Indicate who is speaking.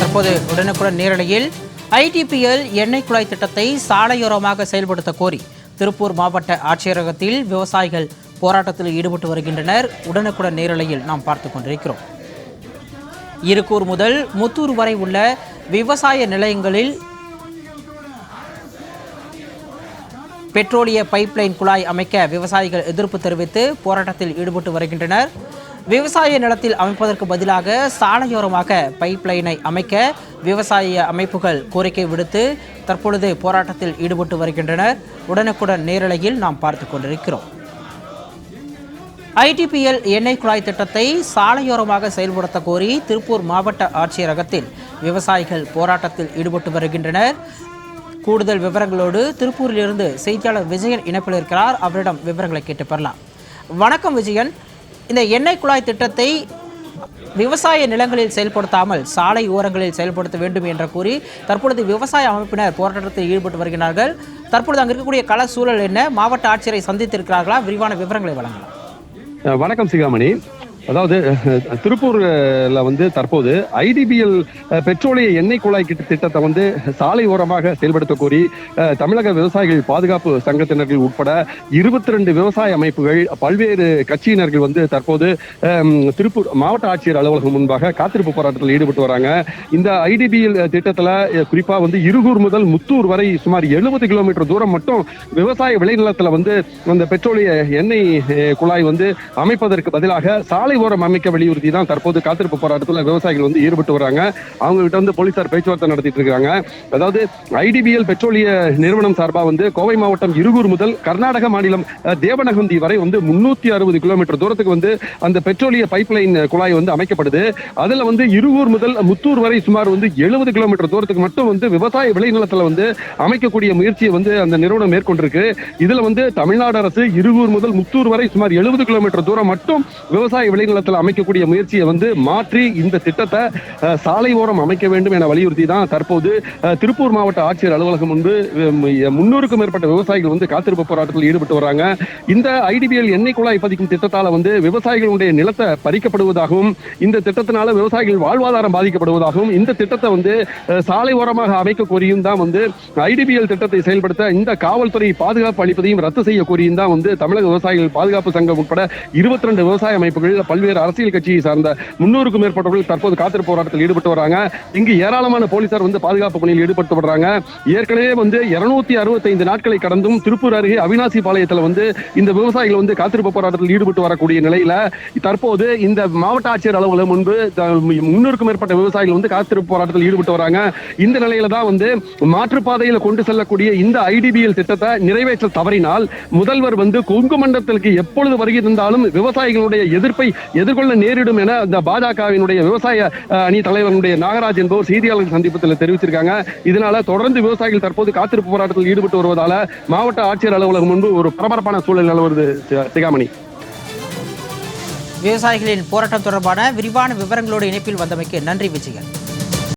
Speaker 1: தற்போது உடனுக்குடன் நேரலையில் ஐடிபிஎல் எண்ணெய் குழாய் திட்டத்தை சாலையோரமாக செயல்படுத்த கோரி திருப்பூர் மாவட்ட ஆட்சியரகத்தில் விவசாயிகள் போராட்டத்தில் ஈடுபட்டு வருகின்றனர். உடனுக்குடன் நேரலையில் நாம் பார்த்து கொண்டிருக்கிறோம். இருக்கூர் முதல் முத்தூர் வரை உள்ள விவசாய நிலையங்களில் பெட்ரோலிய பைப்லைன் குழாய் அமைக்க விவசாயிகள் எதிர்ப்பு தெரிவித்து போராட்டத்தில் ஈடுபட்டு வருகின்றனர். விவசாய நிலத்தில் அமைப்பதற்கு பதிலாக சாலையோரமாக பைப்லைனை அமைக்க விவசாய அமைப்புகள் கோரிக்கை விடுத்து தற்பொழுது போராட்டத்தில் ஈடுபட்டு வருகின்றனர். உடனுக்குடன் நேரலையில் நாம் பார்த்து கொண்டிருக்கிறோம். ஐடிபிஎல் எண்ணெய் குழாய் திட்டத்தை சாலையோரமாக செயல்படுத்த கோரி திருப்பூர் மாவட்ட ஆட்சியரகத்தில் விவசாயிகள் போராட்டத்தில் ஈடுபட்டு வருகின்றனர். கூடுதல் விவரங்களோடு திருப்பூரிலிருந்து செய்தியாளர் விஜயன் இணைப்பில் இருக்கிறார். அவரிடம் விவரங்களை கேட்டு பெறலாம். வணக்கம் விஜயன். இந்த எண்ணெய் குழாய் திட்டத்தை விவசாய நிலங்களில் செயல்படுத்தாமல் சாலை ஓரங்களில் செயல்படுத்த வேண்டும் என்று கூறி தற்பொழுது விவசாய அமைப்பினர் போராட்டத்தில் ஈடுபட்டு வருகிறார்கள். தற்பொழுது அங்கு இருக்கக்கூடிய கள சூழல் என்ன? மாவட்ட ஆட்சியரை சந்தித்திருக்கிறார்களா? விரிவான விவரங்களை வழங்கலாம்.
Speaker 2: வணக்கம் சிகாமணி. அதாவது திருப்பூர்ல வந்து தற்போது ஐடிபிஎல் பெட்ரோலிய எண்ணெய் குழாய் கிட்ட திட்டத்தை வந்து சாலை ஓரமாக செயல்படுத்த கோரி தமிழக விவசாயிகள் பாதுகாப்பு சங்கத்தினர்கள் உட்பட இருபத்தி ரெண்டு விவசாய அமைப்புகள் பல்வேறு கட்சியினர்கள் வந்து தற்போது திருப்பூர் மாவட்ட ஆட்சியர் அலுவலகம் முன்பாக காத்திருப்பு போராட்டத்தில் ஈடுபட்டு வராங்க. இந்த ஐடிபிஎல் திட்டத்துல குறிப்பாக குறிப்பா வந்து இருகூர் முதல் முத்தூர் வரை சுமார் எழுபது கிலோமீட்டர் தூரம் மட்டும் விவசாய விளைநிலத்துல வந்து அந்த பெட்ரோலிய எண்ணெய் குழாய் வந்து அமைப்பதற்கு பதிலாக சாலை ஓரம் அமைக்க வலியுறுத்தி தான் தற்போது காத்திருப்பு போராட்டத்தில் விவசாயிகள் வந்து ஈடுபட்டு வராங்க. அவங்க கிட்ட வந்து போலீசார் பேச்சுவார்த்தை நடத்திட்டு இருக்காங்க. அதாவது ஐடிபிஎல் பெட்ரோலிய நிறுவனம் சார்பாக வந்து கோவை மாவட்டம் இருகூர் முதல் கர்நாடக மாநிலம் அஹ், தேவனகந்தி வரை வந்து முன்னூத்தி அறுபது கிலோமீட்டர் தூரத்துக்கு வந்து அந்த பெட்ரோலிய பைப் லைன் குழாய் வந்து அமைக்கப்படுது. அதுல வந்து இருகூர் முதல் முத்தூர் வரை சுமார் வந்து எழுபது கிலோமீட்டர் தூரத்துக்கு மட்டும் வந்து விவசாய விளைநிலத்தில் வந்து அமைக்கக்கூடிய முயற்சியை வந்து அந்த நிறுவனம் மேற்கொண்டிருக்கு. இதுல வந்து தமிழ்நாடு அரசு இருகூர் முதல் முத்தூர் வரை சுமார் எழுபது கிலோமீட்டர் தூரம் மட்டும் விவசாய விளை விளைநிலத்தில் அமைக்கக்கூடிய முயற்சியை வந்து மாற்றி இந்த திட்டத்தை சாலை ஓரம் அமைக்க வேண்டும் என வலியுறுத்தி தான் தற்போது திருப்பூர் மாவட்ட ஆட்சியர் அலுவலகம் முன்பு முன்னூறுக்கும் மேற்பட்ட விவசாயிகள் வந்து காத்திருப்பு போராட்டத்தில் ஈடுபட்டு வராங்க. இந்த ஐடிபிஎல் எண்ணெய் குழாய் பதிக்கும் திட்டத்தால் வந்து விவசாயிகளுடைய நிலத்தை பறிக்கப்படுவதாகவும் இந்த திட்டத்தினால விவசாயிகள் வாழ்வாதாரம் பாதிக்கப்படுவதாகவும் இந்த திட்டத்தை வந்து சாலை ஓரமாக அமைக்க கோரியும் தான் வந்து ஐடிபிஎல் திட்டத்தை செயல்படுத்த இந்த காவல்துறை பாதுகாப்பு அளிப்பதையும் ரத்து செய்ய கோரியும் தான் வந்து தமிழக விவசாயிகள் பாதுகாப்பு சங்கம் உட்பட இருபத்தி ரெண்டு விவசாய அமைப்புகள் பல்வேறு அரசியல் கட்சியை சார்ந்த முன்னூறுக்கும் மேற்பட்டவர்கள் தற்போது காத்திருப்பு போராட்டத்தில் ஈடுபட்டு வராங்க. இங்கு ஏராளமான போலீசார் வந்து பாதுகாப்பு பணியில் ஈடுபட்டு வர்றாங்க. ஏற்கனவே வந்து இருநூத்தி அறுபத்தைந்து நாட்களை கடந்தும் திருப்பூர் அருகே அவினாசி பாளையத்தில் வந்து இந்த விவசாயிகள் வந்து காத்திருப்பு போராட்டத்தில் ஈடுபட்டு வரக்கூடிய நிலையில தற்போது இந்த மாவட்ட ஆட்சியர் அலுவலகம் முன்பு முன்னூறுக்கும் மேற்பட்ட விவசாயிகள் வந்து காத்திருப்பு போராட்டத்தில் ஈடுபட்டு வராங்க. இந்த நிலையில தான் வந்து மாற்றுப்பாதையில் கொண்டு செல்லக்கூடிய இந்த ஐடிபிஎல் திட்டத்தை நிறைவேற்ற தவறினால் முதல்வர் வந்து கொங்கு மண்டலத்திற்கு எப்பொழுது வருகை தந்தாலும் விவசாயிகளுடைய எதிர்ப்பை எதிர்கொள்ள நேரிடும் என இந்த பாஜகவினுடைய விவசாய அணி தலைவருடைய நாகராஜ் என்பவர் செய்தியாளர்கள் சந்திப்பத்தில் தெரிவிச்சிருக்காங்க. இதனால தொடர்ந்து விவசாயிகள் தற்போது காத்திருப்பு போராட்டத்தில் ஈடுபட்டு வருவதால மாவட்ட ஆட்சியர் அலுவலகம் முன்பு ஒரு பரபரப்பான சூழல் நிலவருது சிகாமணி.
Speaker 1: விவசாயிகளின் போராட்டம் தொடர்பான விரிவான விவரங்களோடு இணைப்பில் வந்தமைக்கு நன்றி விஜயன்.